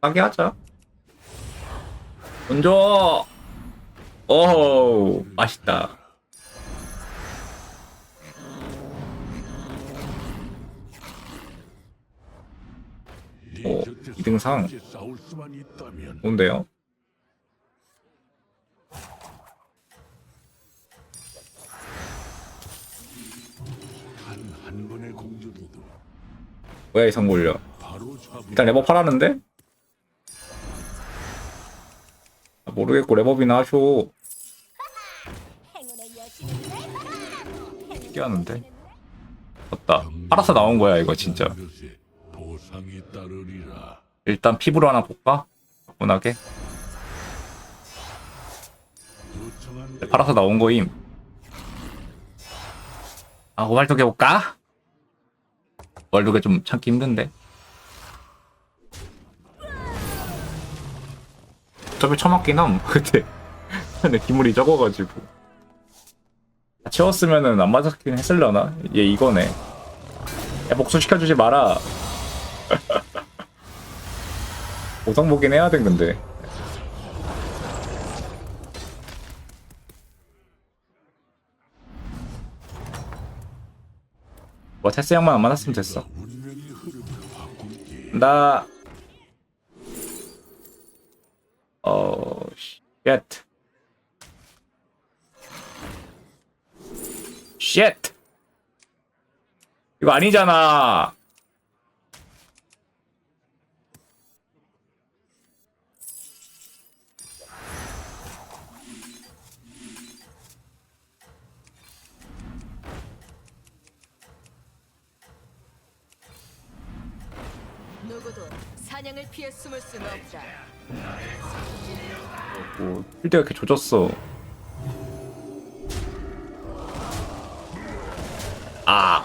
싸게 하자. 먼저. 오, 맛있다. 오, 2등상. 수만 있다면 뭔데요? 바로 잡을 일단 레버 팔았는데? 모르겠고 레버비나 하쇼. 신기하는데? 맞다. 팔아서 나온 거야 이거 진짜. 일단 피부로 하나 볼까? 가뿐하게. 요청한 네, 팔아서 나온 거임. 아, 오발독 해볼까? 오발독에 좀 참기 힘든데. 어차피 처맞긴 함, 그때. 근데 기물이 적어가지고. 다 채웠으면은 안 맞았긴 했을려나? 얘 이거네. 야, 복수시켜주지 마라. 보상 보긴 해야 돼, 근데. 뭐 테스 형만 안 만났으면 됐어. 나 어, 쉣. 쉣. 이거 아니잖아. 사냥을 피해 숨을 수는 없다. 뭐 필드가 이렇게 조졌어. 아.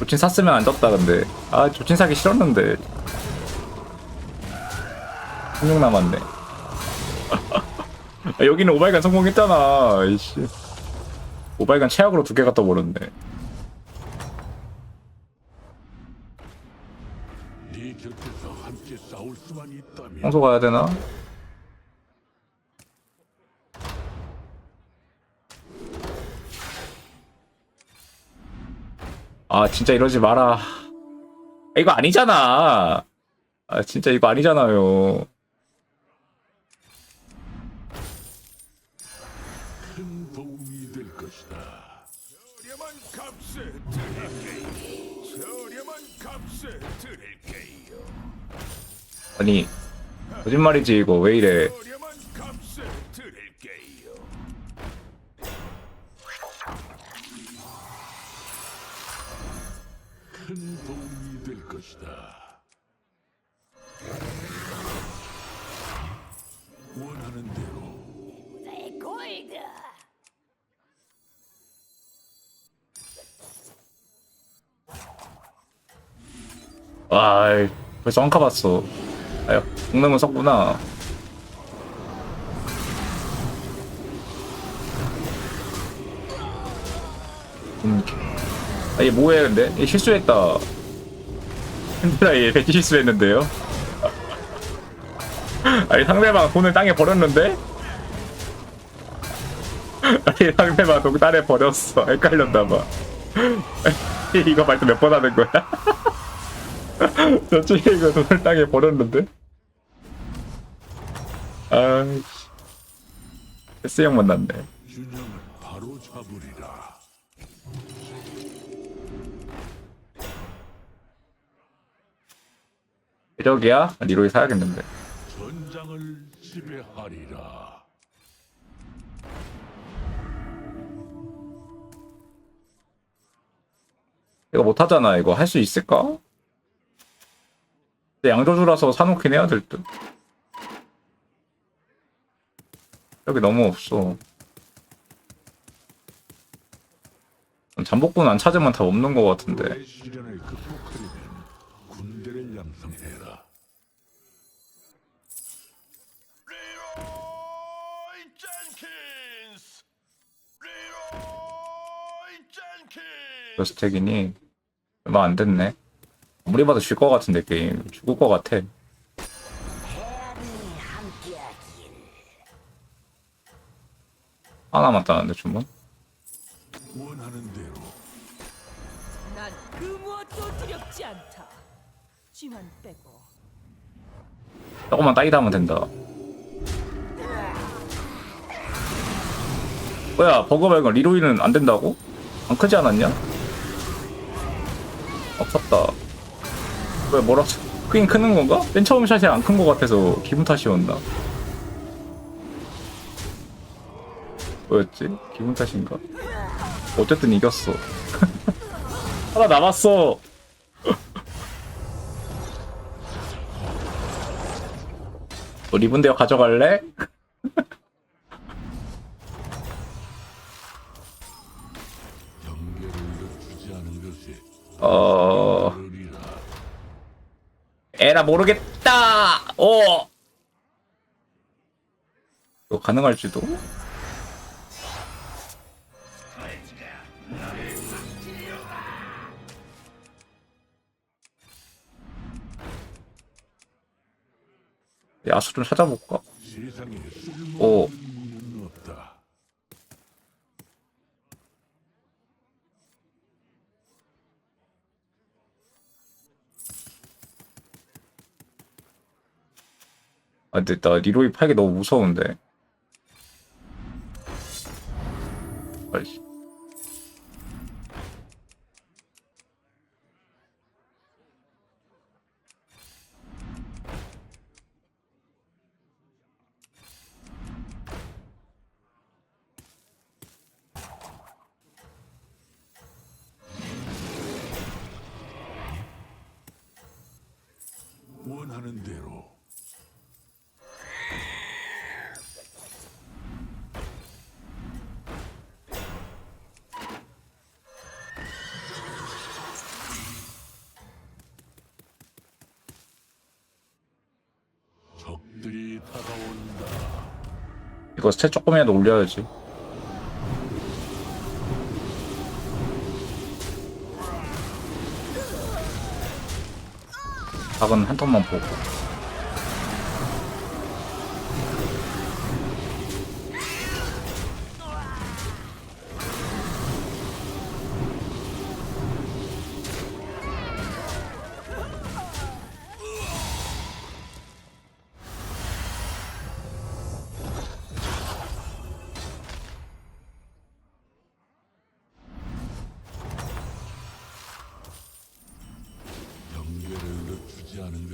조친 샀으면 안 졌다 근데 아 조친 사기 싫었는데 16 남았네 아, 여기는 오발간 성공했잖아 이씨 오발간 최악으로 두 개 갖다 버렸네 네 곁에서 함께 싸울 수만 있다면 청소 가야 되나? 아 진짜 이러지 마라. 아, 이거 아니잖아. 아 진짜 이거 아니잖아요. 아니 거짓말이지 이거 왜 이래? 골드. 아 벌써 엉카 봤어. 아유 공능은 썼구나. 음. 아, 얘 뭐해 근데? 얘 실수했다. 힘들어 얘 배치 실수했는데요? 아니 상대방 돈을 땅에 버렸는데? 아니 상대방 돈 땅에 버렸어. 헷갈렸나봐. 이거 말도 몇 번 하는 거야? 저 친구가 돈을 땅에 버렸는데? 아이씨. S 형 만났네. 균형을 바로 잡으리라. 대적이야? 리로이 사야겠는데. 전장을 지배하리라. 이거 못하잖아, 이거. 할 수 있을까? 근데 양조주라서 사놓긴 해야 될 듯. 여기 너무 없어. 잠복군 안 찾으면 다 없는 것 같은데. 몇 스택이니? 얼마 안 됐네. 아무리 봐도 질 것 같은데 게임 죽을 것 같아. 하나 남았다는데 주문? 원하는 대로 난 그 무엇도 두렵지 않다. 쥐만 빼고. 조금만 따이다 하면 된다. 뭐야 버거 발견 리로이는 안 된다고? 안 크지 않았냐? 아팠다. 왜 뭐라 크긴 크는 건가? 맨 처음 샷이 안 큰 것 같아서 기분 탓이 온다. 뭐였지? 기분 탓인가? 어쨌든 이겼어. 하나 남았어. 너 리본데어 가져갈래? 어... 에라 모르겠다. 어. 이거 가능할지도. 야수 좀 찾아볼까? 오. 없다. 아 근데 나 리로이 팔기 너무 무서운데. 원하는 대로. 이거 스탯 조금이라도 올려야지. 각은 한 턴만 보고.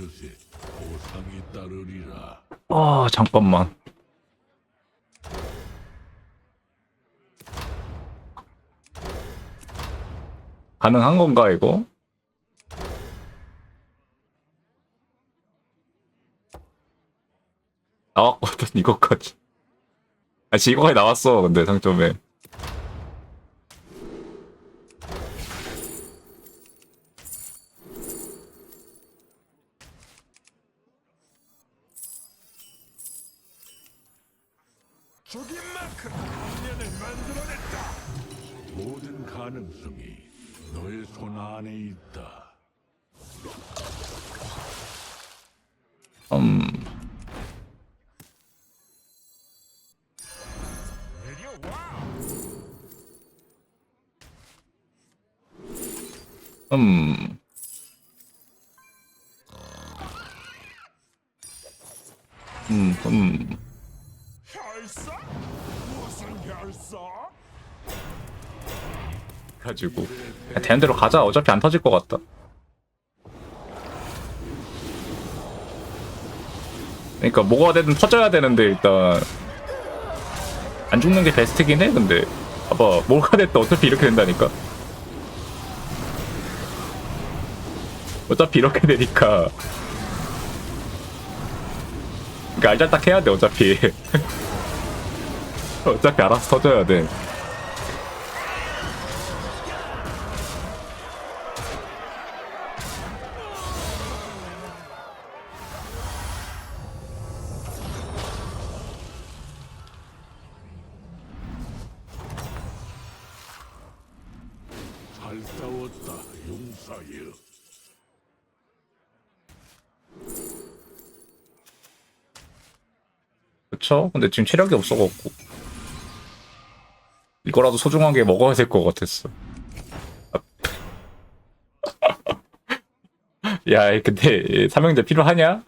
것이 보상이 따르리라. 아 잠깐만. 가능한 건가 이거? 나왔거든 이거까지. 아 지금까지 나왔어 근데 상점에. 죽인 만큼 인연을 만들어냈다. 모든 가능성이 너의 손 안에 있다. 음. 음. 음, 음. 가지고 야, 되는 대로 가자. 어차피 안 터질 것 같다. 그러니까 뭐가 되든 터져야 되는데 일단 안 죽는 게 베스트긴 해. 근데 봐봐 뭐가 됐든 어차피 이렇게 된다니까. 어차피 이렇게 되니까. 그러니까 알잘딱 해야 돼 어차피. 어차피 알아서 터져야 돼. 그쵸? 근데 지금 체력이 없어갖고. 이거라도 소중하게 먹어야 될 것 같았어. 야, 근데 삼형제 필요하냐?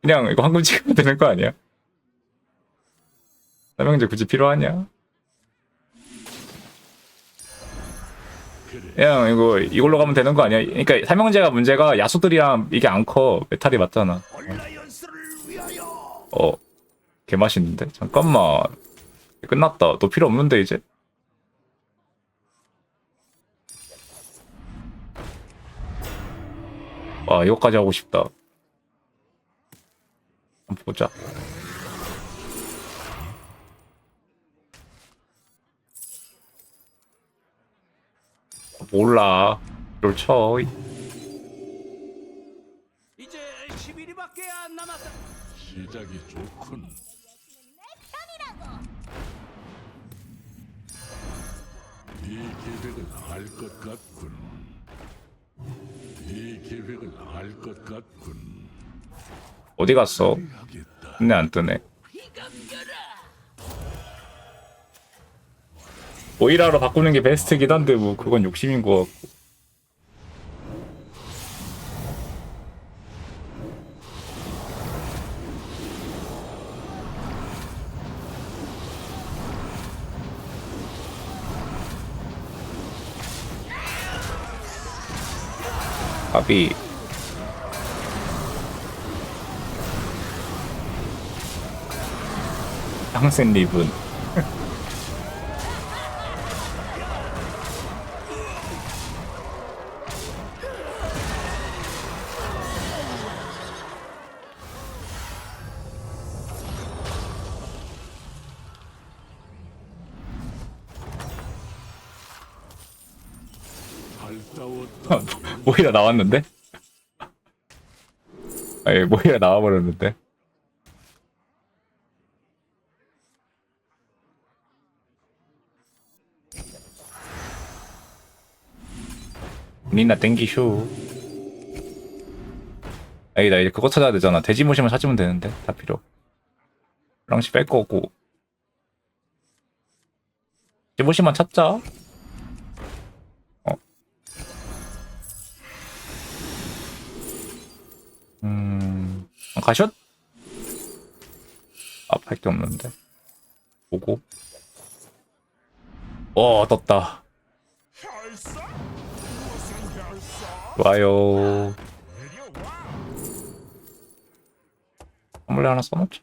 그냥 이거 황금 찍으면 되는 거 아니야? 삼형제 굳이 필요하냐? 그냥 이거 이걸로 가면 되는 거 아니야? 그러니까 삼형제가 문제가 야수들이랑 이게 안 커. 메탈이 맞잖아. 어, 개 맛있는데? 잠깐만. 끝났다. 너 필요 없는데 이제? 아, 이거까지 하고 싶다. 한번 보자. 몰라. 이걸 쳐. 이제 11위밖에 안 남았다. 시작이 좋군. 알 것 같군. 네 계획을 알 것 같군. 어디 갔어? 근데 안 뜨네. 오이라로 바꾸는 게 베스트긴 한데 뭐 그건 욕심인 것 같고. 아비 항센 리븐 잘 모이라 나왔는데? 아니 모이라 나와버렸는데? 니나 땡기쇼. 아니 나 이제 그거 찾아야 되잖아. 돼지 모심을 찾으면 되는데 다 필요. 랑시 뺄 거고. 돼지 모심만 찾자 가슛? 아, 팔게 없는데. 보고. 어, 떴다. 좋아요. 선물에 하나 써놓자.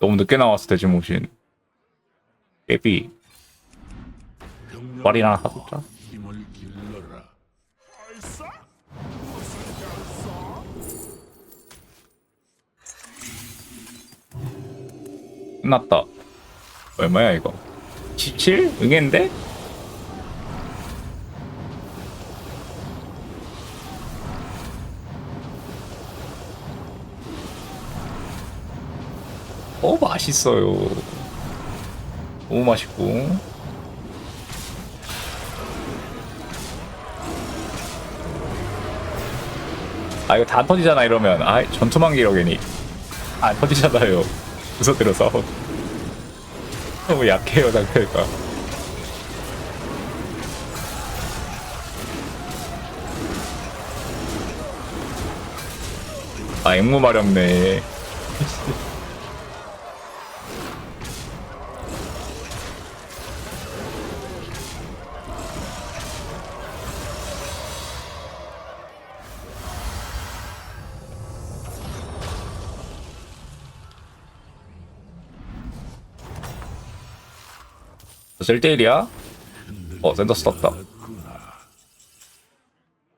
너무 늦게 나왔어, 돼지모신. 예비. 말이나 길러라. 끝났다. 얼마야, 이거? 17? 응인데? 어, 맛있어요. 너무 맛있고. 아, 이거 다 터지잖아, 이러면. 아, 전투만 괜히. 안 터지잖아요. 부서들어서. 너무 약해요, 상태가. 아, 앵무 마렵네. 1대1이야? 어, 샌더스 떴다.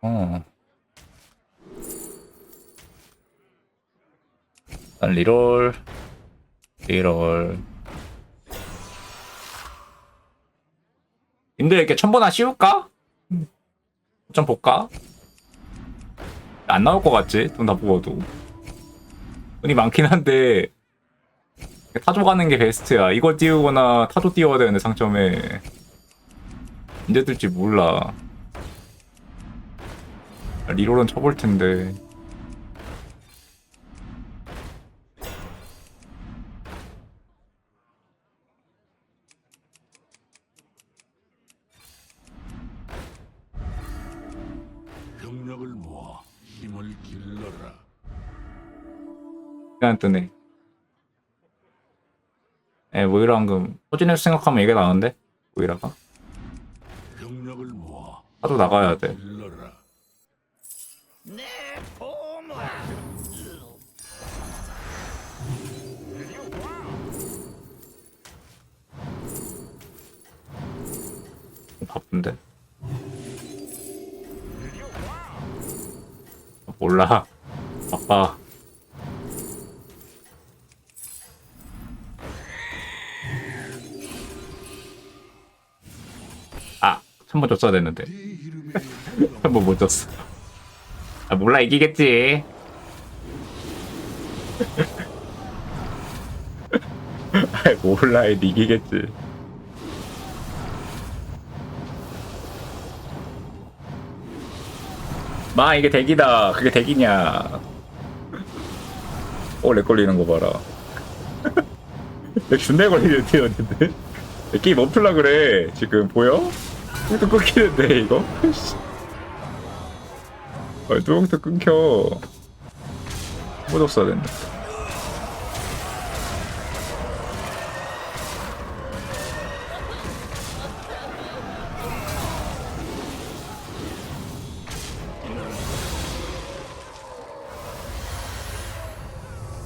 어. 일단 리롤. 리롤. 님들 이렇게 천번나 씌울까? 좀 볼까? 안 나올 것 같지? 돈 다 뽑아도. 돈이 많긴 한데, 타조 가는 게 베스트야. 이거 띄우거나 타조 띄워야 되는데 상점에 언제 뜰지 몰라. 리롤은 쳐볼 텐데. 병력을 모아 힘을 길러라. 안 뜨네. 에 모이라 방금 호진에서 생각하면 이게 나은데 모이라가 타조 나가야 돼. 바쁜데. 몰라. 바빠. 한 번 줬어야 됐는데. 한 번 못 줬어. 아, 몰라, 이기겠지. 아, 몰라, 이기겠지. 마 이게 대기다 그게 대기냐 오렉 걸리는 거 봐라 내 준내 걸리는 뛰었는데 게임 멈출라 그래 지금 보여? 또 끊기는데 이거? 아 뚜껑도 끊겨. 묻었어야 된다.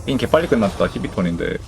게임 개 빨리 끝났다. 12톤인데